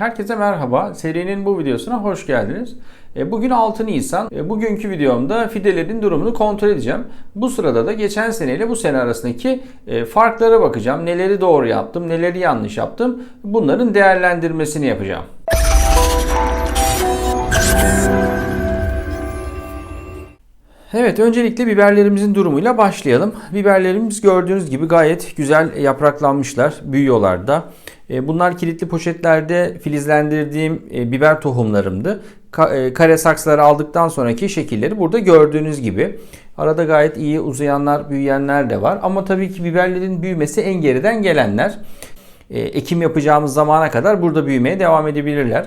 Herkese merhaba. Serinin bu videosuna hoş geldiniz. E, Bugün 6 Nisan. E, Bugünkü videomda fidelerin durumunu kontrol edeceğim. Bu sırada da geçen seneyle bu sene arasındaki e, farklara bakacağım. Neleri doğru yaptım, neleri yanlış yaptım. Bunların değerlendirmesini yapacağım. Evet öncelikle biberlerimizin durumuyla başlayalım. Biberlerimiz gördüğünüz gibi gayet güzel yapraklanmışlar, büyüyorlar da. E, Bunlar kilitli poşetlerde filizlendirdiğim e, biber tohumlarımdı. E, Kare saksıları aldıktan sonraki şekilleri burada gördüğünüz gibi. Arada gayet iyi uzayanlar, büyüyenler de var. Ama tabii ki biberlerin büyümesi en geriden gelenler. Ekim yapacağımız zamana kadar burada büyümeye devam edebilirler.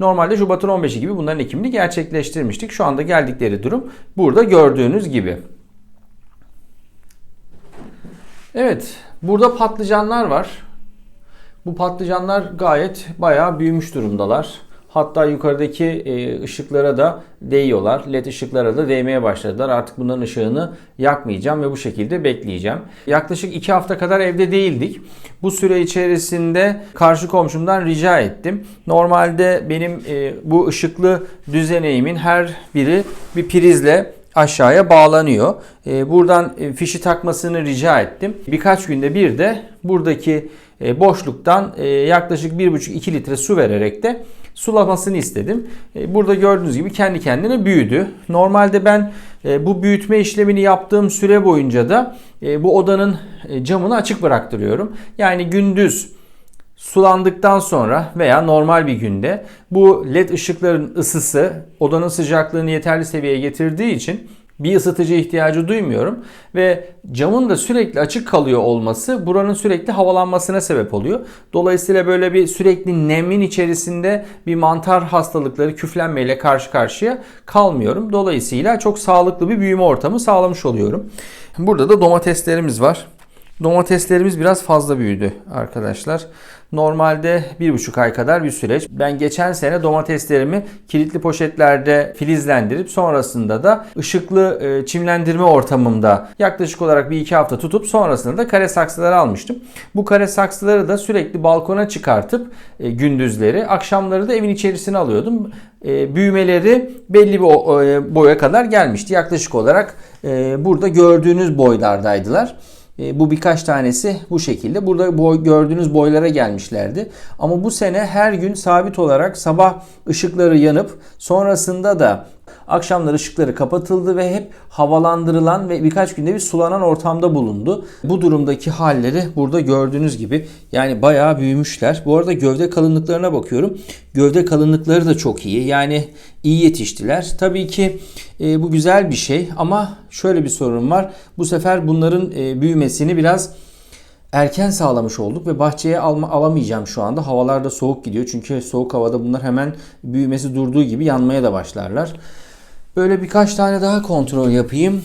Normalde Şubat'ın 15'i gibi bunların ekimini gerçekleştirmiştik. Şu anda geldikleri durum burada gördüğünüz gibi. Evet, burada patlıcanlar var. Bu patlıcanlar gayet bayağı büyümüş durumdalar. Hatta yukarıdaki e, ışıklara da değiyorlar. LED ışıklara da değmeye başladılar. Artık bunların ışığını yakmayacağım ve bu şekilde bekleyeceğim. Yaklaşık 2 hafta kadar evde değildik. Bu süre içerisinde karşı komşumdan rica ettim. Normalde benim e, bu ışıklı düzeneğimin her biri bir prizle aşağıya bağlanıyor. E, buradan fişi takmasını rica ettim. Birkaç günde bir de buradaki boşluktan yaklaşık 1,5-2 litre su vererek de sulamasını istedim. E, Burada gördüğünüz gibi kendi kendine büyüdü. Normalde ben e, bu büyütme işlemini yaptığım süre boyunca da e, bu odanın camını açık bıraktırıyorum. Yani gündüz sulandıktan sonra veya normal bir günde bu led ışıkların ısısı odanın sıcaklığını yeterli seviyeye getirdiği için bir ısıtıcı ihtiyacı duymuyorum ve camın da sürekli açık kalıyor olması buranın sürekli havalanmasına sebep oluyor. Dolayısıyla böyle bir sürekli nemin içerisinde bir mantar hastalıkları küflenmeyle karşı karşıya kalmıyorum. Dolayısıyla çok sağlıklı bir büyüme ortamı sağlamış oluyorum. Burada da domateslerimiz var. Domateslerimiz biraz fazla büyüdü arkadaşlar. Normalde bir buçuk ay kadar bir süreç. Ben geçen sene domateslerimi kilitli poşetlerde filizlendirip sonrasında da ışıklı e, çimlendirme ortamımda yaklaşık olarak bir iki hafta tutup sonrasında da kare saksıları almıştım. Bu kare saksıları da sürekli balkona çıkartıp e, gündüzleri akşamları da evin içerisine alıyordum. E, büyümeleri belli bir boya kadar gelmişti. Yaklaşık olarak burada gördüğünüz boylardaydılar. E, bu birkaç tanesi bu şekilde. Burada boy, gördüğünüz boylara gelmişlerdi. Ama bu sene her gün sabit olarak sabah ışıkları yanıp sonrasında da akşamlar ışıkları kapatıldı ve hep havalandırılan ve birkaç günde bir sulanan ortamda bulundu. Bu durumdaki halleri burada gördüğünüz gibi yani bayağı büyümüşler. Bu arada gövde kalınlıklarına bakıyorum. Gövde kalınlıkları da çok iyi. Yani iyi yetiştiler. Tabii ki e, bu güzel bir şey ama şöyle bir sorun var. Bu sefer bunların e, büyümesini biraz erken sağlamış olduk ve bahçeye alma, alamayacağım şu anda. Havalar da soğuk gidiyor. Çünkü soğuk havada bunlar hemen büyümesi durduğu gibi yanmaya da başlarlar. Böyle birkaç tane daha kontrol yapayım.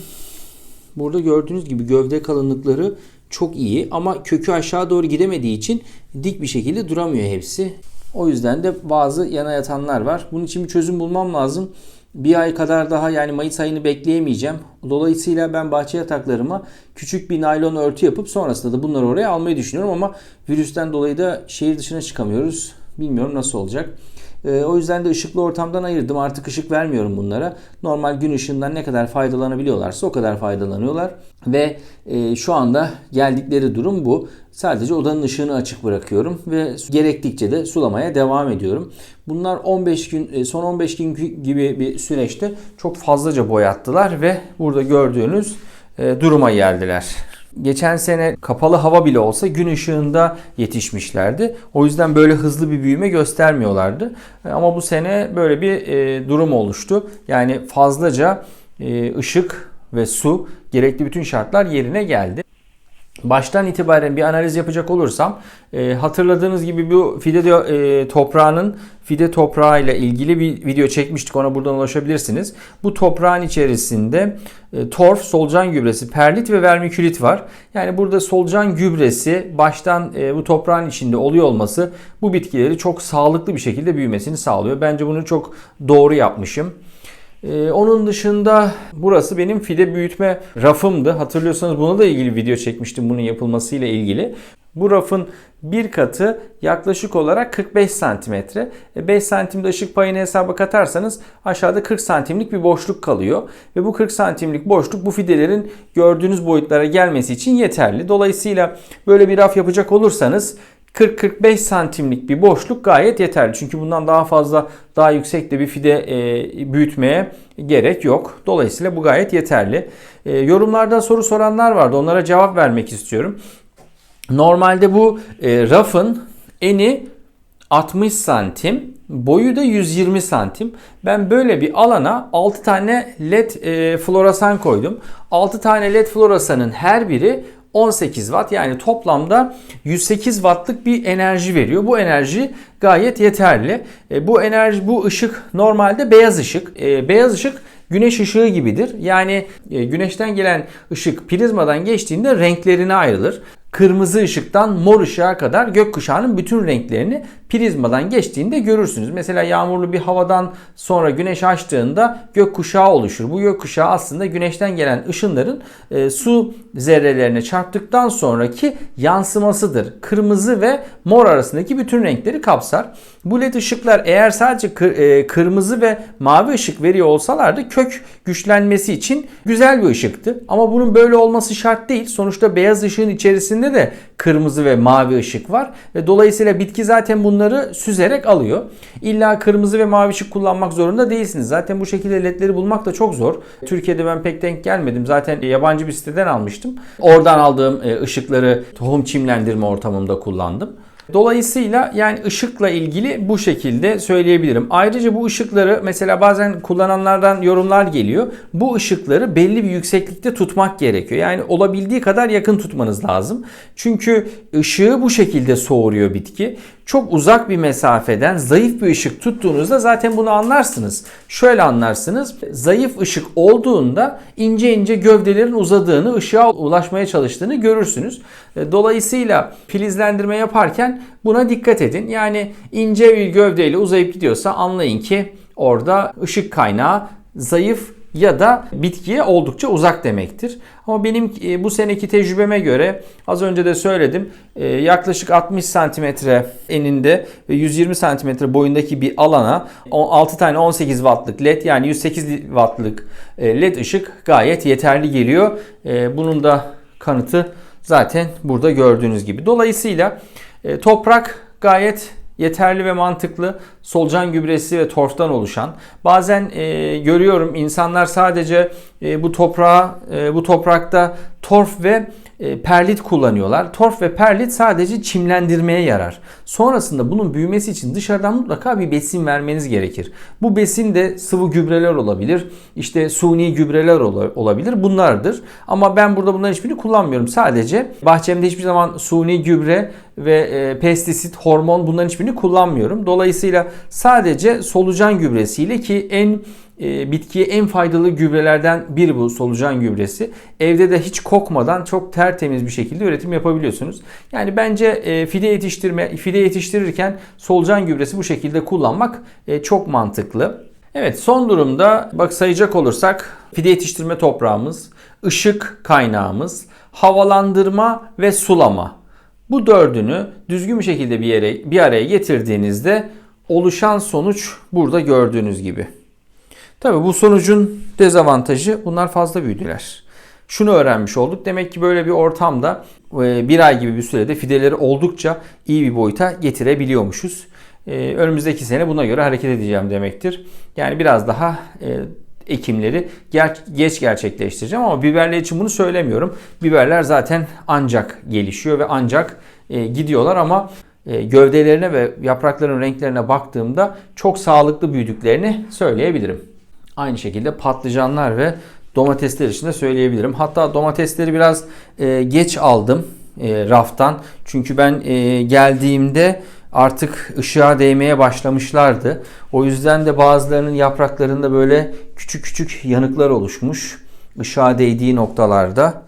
Burada gördüğünüz gibi gövde kalınlıkları çok iyi ama kökü aşağı doğru gidemediği için dik bir şekilde duramıyor hepsi. O yüzden de bazı yana yatanlar var. Bunun için bir çözüm bulmam lazım. Bir ay kadar daha yani Mayıs ayını bekleyemeyeceğim. Dolayısıyla ben bahçe yataklarıma küçük bir naylon örtü yapıp sonrasında da bunları oraya almayı düşünüyorum ama virüsten dolayı da şehir dışına çıkamıyoruz. Bilmiyorum nasıl olacak. Ee, o yüzden de ışıklı ortamdan ayırdım. Artık ışık vermiyorum bunlara. Normal gün ışığından ne kadar faydalanabiliyorlarsa o kadar faydalanıyorlar. Ve e, şu anda geldikleri durum bu. Sadece odanın ışığını açık bırakıyorum ve gerektikçe de sulamaya devam ediyorum. Bunlar 15 gün e, son 15 gün gibi bir süreçte çok fazlaca boyattılar ve burada gördüğünüz e, duruma geldiler. Geçen sene kapalı hava bile olsa gün ışığında yetişmişlerdi. O yüzden böyle hızlı bir büyüme göstermiyorlardı. Ama bu sene böyle bir e, durum oluştu. Yani fazlaca e, ışık ve su gerekli bütün şartlar yerine geldi. Baştan itibaren bir analiz yapacak olursam e, hatırladığınız gibi bu fide de- e, toprağının fide toprağı ile ilgili bir video çekmiştik ona buradan ulaşabilirsiniz. Bu toprağın içerisinde e, torf, solucan gübresi, perlit ve vermikülit var. Yani burada solucan gübresi baştan e, bu toprağın içinde oluyor olması bu bitkileri çok sağlıklı bir şekilde büyümesini sağlıyor. Bence bunu çok doğru yapmışım. Ee, onun dışında burası benim fide büyütme rafımdı. Hatırlıyorsanız buna da ilgili video çekmiştim bunun yapılmasıyla ilgili. Bu rafın bir katı yaklaşık olarak 45 santimetre. 5 santimde ışık payını hesaba katarsanız aşağıda 40 santimlik bir boşluk kalıyor. Ve bu 40 santimlik boşluk bu fidelerin gördüğünüz boyutlara gelmesi için yeterli. Dolayısıyla böyle bir raf yapacak olursanız 40-45 santimlik bir boşluk gayet yeterli. Çünkü bundan daha fazla daha yüksek de bir fide e, büyütmeye gerek yok. Dolayısıyla bu gayet yeterli. E, yorumlarda soru soranlar vardı. Onlara cevap vermek istiyorum. Normalde bu e, rafın eni 60 santim, boyu da 120 santim. Ben böyle bir alana 6 tane led e, floresan koydum. 6 tane led floresanın her biri 18 watt yani toplamda 108 wattlık bir enerji veriyor. Bu enerji gayet yeterli. E, bu enerji bu ışık normalde beyaz ışık. E, beyaz ışık güneş ışığı gibidir. Yani e, güneşten gelen ışık prizmadan geçtiğinde renklerine ayrılır kırmızı ışıktan mor ışığa kadar gökkuşağının bütün renklerini prizmadan geçtiğinde görürsünüz. Mesela yağmurlu bir havadan sonra güneş açtığında gökkuşağı oluşur. Bu gökkuşağı aslında güneşten gelen ışınların e, su zerrelerine çarptıktan sonraki yansımasıdır. Kırmızı ve mor arasındaki bütün renkleri kapsar. Bu led ışıklar eğer sadece kır, e, kırmızı ve mavi ışık veriyor olsalardı kök güçlenmesi için güzel bir ışıktı. Ama bunun böyle olması şart değil. Sonuçta beyaz ışığın içerisinde de kırmızı ve mavi ışık var ve dolayısıyla bitki zaten bunları süzerek alıyor. İlla kırmızı ve mavi ışık kullanmak zorunda değilsiniz. Zaten bu şekilde ledleri bulmak da çok zor. Türkiye'de ben pek denk gelmedim. Zaten yabancı bir siteden almıştım. Oradan aldığım e, ışıkları tohum çimlendirme ortamında kullandım. Dolayısıyla yani ışıkla ilgili bu şekilde söyleyebilirim. Ayrıca bu ışıkları mesela bazen kullananlardan yorumlar geliyor. Bu ışıkları belli bir yükseklikte tutmak gerekiyor. Yani olabildiği kadar yakın tutmanız lazım. Çünkü ışığı bu şekilde soğuruyor bitki çok uzak bir mesafeden zayıf bir ışık tuttuğunuzda zaten bunu anlarsınız. Şöyle anlarsınız. Zayıf ışık olduğunda ince ince gövdelerin uzadığını, ışığa ulaşmaya çalıştığını görürsünüz. E, dolayısıyla filizlendirme yaparken buna dikkat edin. Yani ince bir gövdeyle uzayıp gidiyorsa anlayın ki orada ışık kaynağı zayıf ya da bitkiye oldukça uzak demektir. Ama benim e, bu seneki tecrübeme göre az önce de söyledim e, yaklaşık 60 santimetre eninde ve 120 santimetre boyundaki bir alana 6 tane 18 wattlık led yani 108 wattlık e, led ışık gayet yeterli geliyor. Bunun da kanıtı zaten burada gördüğünüz gibi. Dolayısıyla toprak gayet yeterli ve mantıklı solucan gübresi ve torftan oluşan. Bazen e, görüyorum insanlar sadece e, bu toprağa e, bu toprakta torf ve e, perlit kullanıyorlar. Torf ve perlit sadece çimlendirmeye yarar. Sonrasında bunun büyümesi için dışarıdan mutlaka bir besin vermeniz gerekir. Bu besin de sıvı gübreler olabilir. işte suni gübreler olabilir. Bunlardır. Ama ben burada bunların hiçbirini kullanmıyorum. Sadece bahçemde hiçbir zaman suni gübre ve e, pestisit, hormon bunların hiçbirini kullanmıyorum. Dolayısıyla sadece solucan gübresiyle ki en e, bitkiye en faydalı gübrelerden biri bu solucan gübresi. Evde de hiç kokmadan çok tertemiz bir şekilde üretim yapabiliyorsunuz. Yani bence e, fide yetiştirme fide yetiştirirken solucan gübresi bu şekilde kullanmak e, çok mantıklı. Evet son durumda bak sayacak olursak fide yetiştirme toprağımız, ışık kaynağımız, havalandırma ve sulama. Bu dördünü düzgün bir şekilde bir yere bir araya getirdiğinizde oluşan sonuç burada gördüğünüz gibi. Tabi bu sonucun dezavantajı bunlar fazla büyüdüler. Şunu öğrenmiş olduk. Demek ki böyle bir ortamda e, bir ay gibi bir sürede fideleri oldukça iyi bir boyuta getirebiliyormuşuz. E, önümüzdeki sene buna göre hareket edeceğim demektir. Yani biraz daha e, ekimleri geç gerçekleştireceğim ama biberler için bunu söylemiyorum. Biberler zaten ancak gelişiyor ve ancak gidiyorlar ama gövdelerine ve yaprakların renklerine baktığımda çok sağlıklı büyüdüklerini söyleyebilirim. Aynı şekilde patlıcanlar ve domatesler için de söyleyebilirim. Hatta domatesleri biraz e, geç aldım e, raftan. Çünkü ben e, geldiğimde artık ışığa değmeye başlamışlardı. O yüzden de bazılarının yapraklarında böyle küçük küçük yanıklar oluşmuş. ışığa değdiği noktalarda.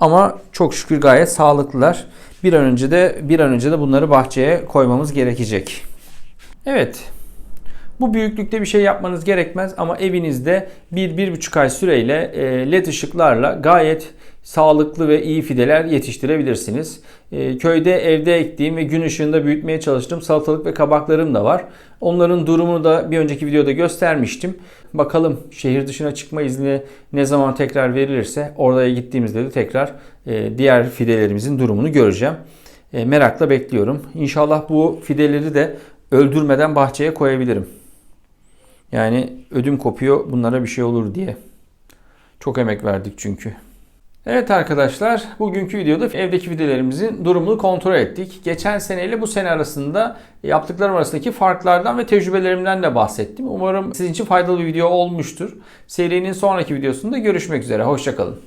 Ama çok şükür gayet sağlıklılar. Bir an önce de bir an önce de bunları bahçeye koymamız gerekecek. Evet, bu büyüklükte bir şey yapmanız gerekmez ama evinizde 1-1,5 ay süreyle e, led ışıklarla gayet sağlıklı ve iyi fideler yetiştirebilirsiniz. E, köyde evde ektiğim ve gün ışığında büyütmeye çalıştığım salatalık ve kabaklarım da var. Onların durumunu da bir önceki videoda göstermiştim. Bakalım şehir dışına çıkma izni ne zaman tekrar verilirse oraya gittiğimizde de tekrar e, diğer fidelerimizin durumunu göreceğim. Merakla bekliyorum. İnşallah bu fideleri de öldürmeden bahçeye koyabilirim. Yani ödüm kopuyor bunlara bir şey olur diye. Çok emek verdik çünkü. Evet arkadaşlar, bugünkü videoda evdeki fidelerimizin durumunu kontrol ettik. Geçen seneyle bu sene arasında yaptıklarım arasındaki farklardan ve tecrübelerimden de bahsettim. Umarım sizin için faydalı bir video olmuştur. Serinin sonraki videosunda görüşmek üzere. Hoşçakalın.